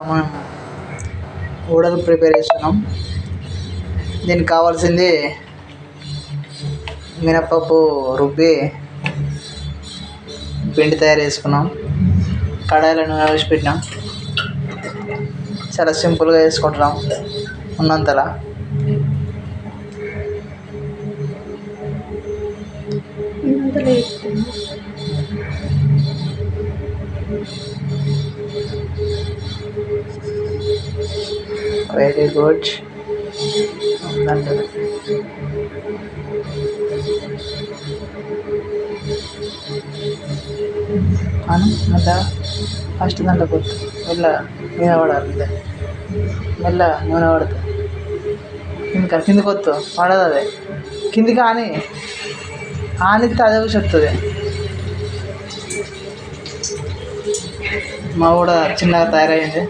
మనం ఊడలు ప్రిపేర్ చేస్తున్నాం. దీనికి కావాల్సింది మినప్పప్పు రుబ్బి పిండి తయారు చేసుకున్నాం. కడాయిలో నూనె వేసి పెట్టినాం. చాలా సింపుల్గా చేసుకుంటున్నాం ఉన్నంతలా. ఉన్నంతలో ವೆರಿ ಗುಡ್ ನಾನು ಮಲ್ಲ ಅಷ್ಟು ಗಂಟೆ ಗೊತ್ತು ಎಲ್ಲ ಮೀನವಾಡ ಆಗಿದೆ ಎಲ್ಲ ಮೀನವಾಡ್ದು. ಹಿಂದ ಹಿಂದೆ ಗೊತ್ತು ಮಾಡೋದೇ ಕಿಂದಿಗೆ ಆನೆ. ಆನೆ ತಾಜಾಗೂ ಸತ್ತದೆ ಮಾವೋಡ ಚಿನ್ನ ತಯಾರಾಗಿದೆ.